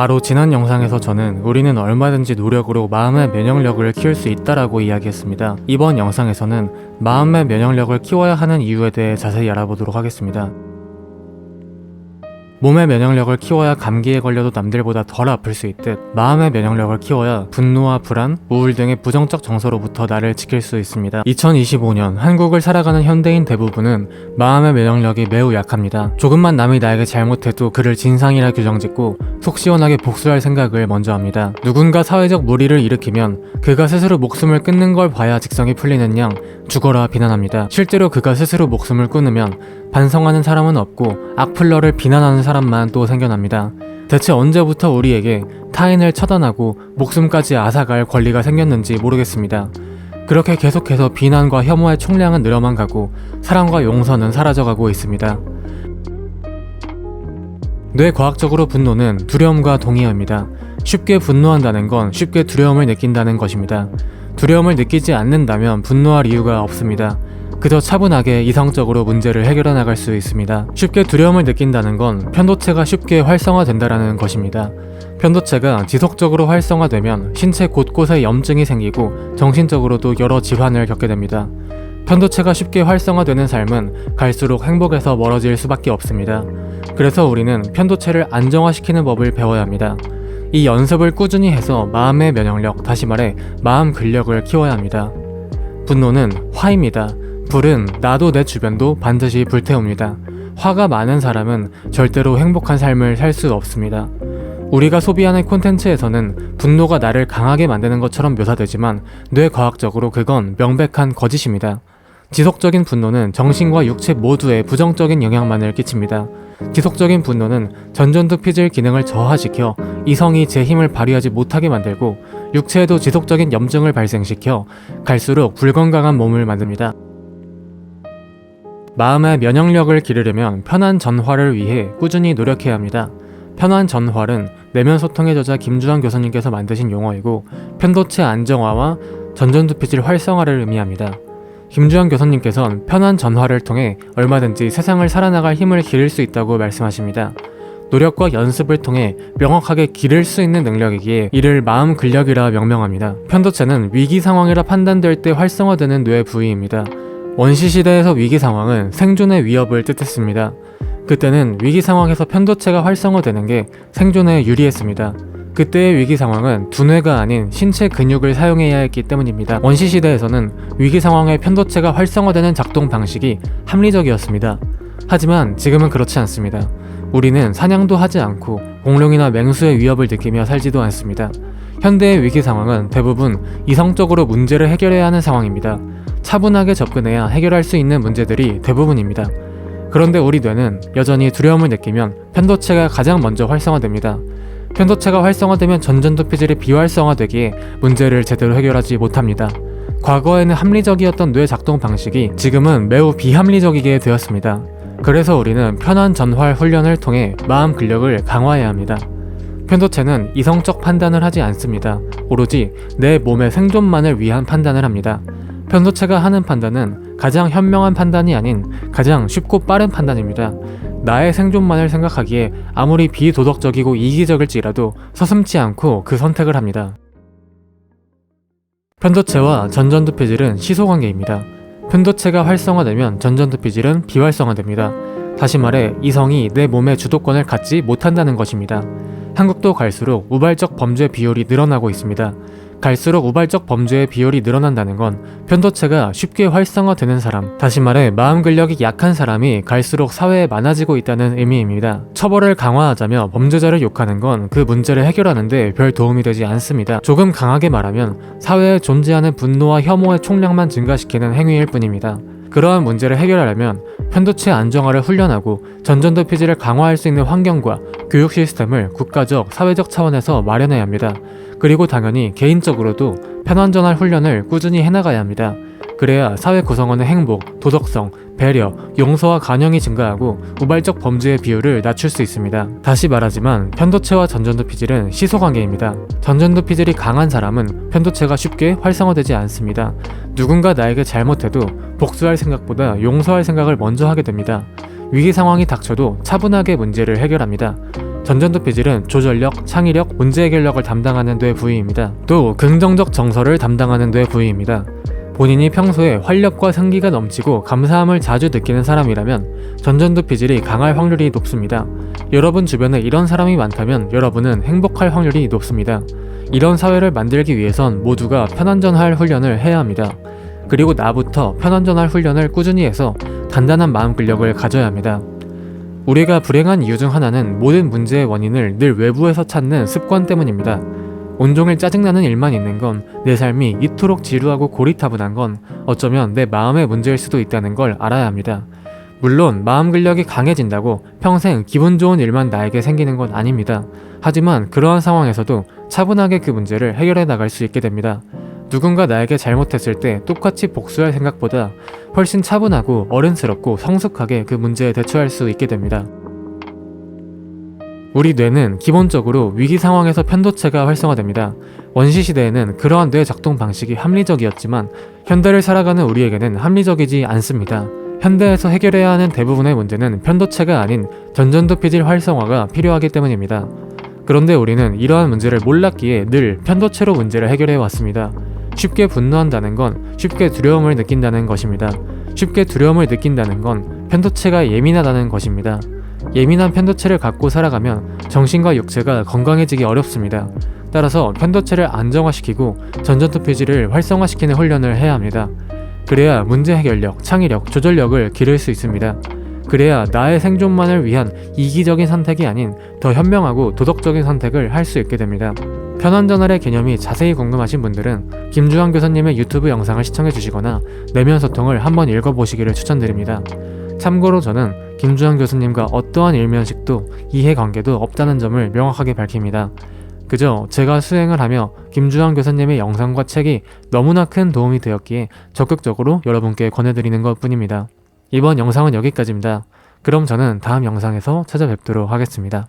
바로 지난 영상에서 저는 우리는 얼마든지 노력으로 마음의 면역력을 키울 수 있다라고 이야기했습니다. 이번 영상에서는 마음의 면역력을 키워야 하는 이유에 대해 자세히 알아보도록 하겠습니다. 몸의 면역력을 키워야 감기에 걸려도 남들보다 덜 아플 수 있듯 마음의 면역력을 키워야 분노와 불안, 우울 등의 부정적 정서로부터 나를 지킬 수 있습니다. 2025년 한국을 살아가는 현대인 대부분은 마음의 면역력이 매우 약합니다. 조금만 남이 나에게 잘못해도 그를 진상이라 규정짓고 속 시원하게 복수할 생각을 먼저 합니다. 누군가 사회적 무리를 일으키면 그가 스스로 목숨을 끊는 걸 봐야 직성이 풀리는 양 죽어라 비난합니다. 실제로 그가 스스로 목숨을 끊으면 반성하는 사람은 없고 악플러를 비난하는 사람만 또 생겨납니다. 대체 언제부터 우리에게 타인을 처단하고 목숨까지 앗아갈 권리가 생겼는지 모르겠습니다. 그렇게 계속해서 비난과 혐오의 총량은 늘어만 가고 사랑과 용서는 사라져가고 있습니다. 뇌과학적으로 분노는 두려움과 동의합니다. 쉽게 분노한다는 건 쉽게 두려움을 느낀다는 것입니다. 두려움을 느끼지 않는다면 분노할 이유가 없습니다. 그저 차분하게 이성적으로 문제를 해결해 나갈 수 있습니다. 쉽게 두려움을 느낀다는 건 편도체가 쉽게 활성화된다라는 것입니다. 편도체가 지속적으로 활성화되면 신체 곳곳에 염증이 생기고 정신적으로도 여러 질환을 겪게 됩니다. 편도체가 쉽게 활성화되는 삶은 갈수록 행복에서 멀어질 수밖에 없습니다. 그래서 우리는 편도체를 안정화시키는 법을 배워야 합니다. 이 연습을 꾸준히 해서 마음의 면역력, 다시 말해 마음 근력을 키워야 합니다. 분노는 화입니다. 불은 나도 내 주변도 반드시 불태웁니다. 화가 많은 사람은 절대로 행복한 삶을 살 수 없습니다. 우리가 소비하는 콘텐츠에서는 분노가 나를 강하게 만드는 것처럼 묘사되지만 뇌과학적으로 그건 명백한 거짓입니다. 지속적인 분노는 정신과 육체 모두에 부정적인 영향만을 끼칩니다. 지속적인 분노는 전전두 피질 기능을 저하시켜 이성이 제 힘을 발휘하지 못하게 만들고 육체에도 지속적인 염증을 발생시켜 갈수록 불건강한 몸을 만듭니다. 마음의 면역력을 기르려면 편한 전화를 위해 꾸준히 노력해야 합니다. 편한 전활은 내면 소통의 저자 김주환 교수님께서 만드신 용어이고 편도체 안정화와 전전두피질 활성화를 의미합니다. 김주환 교수님께서는 편한 전화를 통해 얼마든지 세상을 살아나갈 힘을 기를 수 있다고 말씀하십니다. 노력과 연습을 통해 명확하게 기를 수 있는 능력이기에 이를 마음 근력이라 명명합니다. 편도체는 위기 상황이라 판단될 때 활성화되는 뇌 부위입니다. 원시 시대에서 위기 상황은 생존의 위협을 뜻했습니다. 그때는 위기 상황에서 편도체가 활성화되는 게 생존에 유리했습니다. 그때의 위기 상황은 두뇌가 아닌 신체 근육을 사용해야 했기 때문입니다. 원시 시대에서는 위기 상황에 편도체가 활성화되는 작동 방식이 합리적이었습니다. 하지만 지금은 그렇지 않습니다. 우리는 사냥도 하지 않고 공룡이나 맹수의 위협을 느끼며 살지도 않습니다. 현대의 위기 상황은 대부분 이성적으로 문제를 해결해야 하는 상황입니다. 차분하게 접근해야 해결할 수 있는 문제들이 대부분입니다. 그런데 우리 뇌는 여전히 두려움을 느끼면 편도체가 가장 먼저 활성화됩니다. 편도체가 활성화되면 전전두피질이 비활성화되기에 문제를 제대로 해결하지 못합니다. 과거에는 합리적이었던 뇌 작동 방식이 지금은 매우 비합리적이게 되었습니다. 그래서 우리는 편한 전활 훈련을 통해 마음 근력을 강화해야 합니다. 편도체는 이성적 판단을 하지 않습니다. 오로지 내 몸의 생존만을 위한 판단을 합니다. 편도체가 하는 판단은 가장 현명한 판단이 아닌 가장 쉽고 빠른 판단입니다. 나의 생존만을 생각하기에 아무리 비도덕적이고 이기적일지라도 서슴지 않고 그 선택을 합니다. 편도체와 전전두피질은 시소관계입니다. 편도체가 활성화되면 전전두피질은 비활성화됩니다. 다시 말해 이성이 내 몸의 주도권을 갖지 못한다는 것입니다. 한국도 갈수록 우발적 범죄 비율이 늘어나고 있습니다. 갈수록 우발적 범죄의 비율이 늘어난다는 건 편도체가 쉽게 활성화되는 사람, 다시 말해 마음 근력이 약한 사람이 갈수록 사회에 많아지고 있다는 의미입니다. 처벌을 강화하자며 범죄자를 욕하는 건 그 문제를 해결하는데 별 도움이 되지 않습니다. 조금 강하게 말하면 사회에 존재하는 분노와 혐오의 총량만 증가시키는 행위일 뿐입니다. 그러한 문제를 해결하려면 편도체 안정화를 훈련하고 전전도 피지를 강화할 수 있는 환경과 교육 시스템을 국가적, 사회적 차원에서 마련해야 합니다. 그리고 당연히 개인적으로도 편안전할 훈련을 꾸준히 해나가야 합니다. 그래야 사회 구성원의 행복, 도덕성, 배려, 용서와 간영이 증가하고 우발적 범죄의 비율을 낮출 수 있습니다. 다시 말하지만 편도체와 전전두 피질은 시소관계입니다. 전전두 피질이 강한 사람은 편도체가 쉽게 활성화되지 않습니다. 누군가 나에게 잘못해도 복수할 생각보다 용서할 생각을 먼저 하게 됩니다. 위기 상황이 닥쳐도 차분하게 문제를 해결합니다. 전전도 피질은 조절력, 창의력, 문제 해결력을 담당하는 뇌 부위입니다. 또 긍정적 정서를 담당하는 뇌 부위입니다. 본인이 평소에 활력과 생기가 넘치고 감사함을 자주 느끼는 사람이라면 전전도 피질이 강할 확률이 높습니다. 여러분 주변에 이런 사람이 많다면 여러분은 행복할 확률이 높습니다. 이런 사회를 만들기 위해선 모두가 편안전할 훈련을 해야 합니다. 그리고 나부터 편안전할 훈련을 꾸준히 해서 단단한 마음 근력을 가져야 합니다. 우리가 불행한 이유 중 하나는 모든 문제의 원인을 늘 외부에서 찾는 습관 때문입니다. 온종일 짜증나는 일만 있는 건 내 삶이 이토록 지루하고 고리타분한 건 어쩌면 내 마음의 문제일 수도 있다는 걸 알아야 합니다. 물론 마음 근력이 강해진다고 평생 기분 좋은 일만 나에게 생기는 건 아닙니다. 하지만 그러한 상황에서도 차분하게 그 문제를 해결해 나갈 수 있게 됩니다. 누군가 나에게 잘못했을 때 똑같이 복수할 생각보다 훨씬 차분하고 어른스럽고 성숙하게 그 문제에 대처할 수 있게 됩니다. 우리 뇌는 기본적으로 위기 상황에서 편도체가 활성화됩니다. 원시 시대에는 그러한 뇌 작동 방식이 합리적이었지만 현대를 살아가는 우리에게는 합리적이지 않습니다. 현대에서 해결해야 하는 대부분의 문제는 편도체가 아닌 전전도 피질 활성화가 필요하기 때문입니다. 그런데 우리는 이러한 문제를 몰랐기에 늘 편도체로 문제를 해결해 왔습니다. 쉽게 분노한다는 건 쉽게 두려움을 느낀다는 것입니다. 쉽게 두려움을 느낀다는 건 편도체가 예민하다는 것입니다. 예민한 편도체를 갖고 살아가면 정신과 육체가 건강해지기 어렵습니다. 따라서 편도체를 안정화시키고 전전투 피지를 활성화시키는 훈련을 해야 합니다. 그래야 문제 해결력, 창의력, 조절력을 기를 수 있습니다. 그래야 나의 생존만을 위한 이기적인 선택이 아닌 더 현명하고 도덕적인 선택을 할 수 있게 됩니다. 편안전환의 개념이 자세히 궁금하신 분들은 김주환 교수님의 유튜브 영상을 시청해 주시거나 내면 소통을 한번 읽어보시기를 추천드립니다. 참고로 저는 김주환 교수님과 어떠한 일면식도 이해관계도 없다는 점을 명확하게 밝힙니다. 그저 제가 수행을 하며 김주환 교수님의 영상과 책이 너무나 큰 도움이 되었기에 적극적으로 여러분께 권해드리는 것 뿐입니다. 이번 영상은 여기까지입니다. 그럼 저는 다음 영상에서 찾아뵙도록 하겠습니다.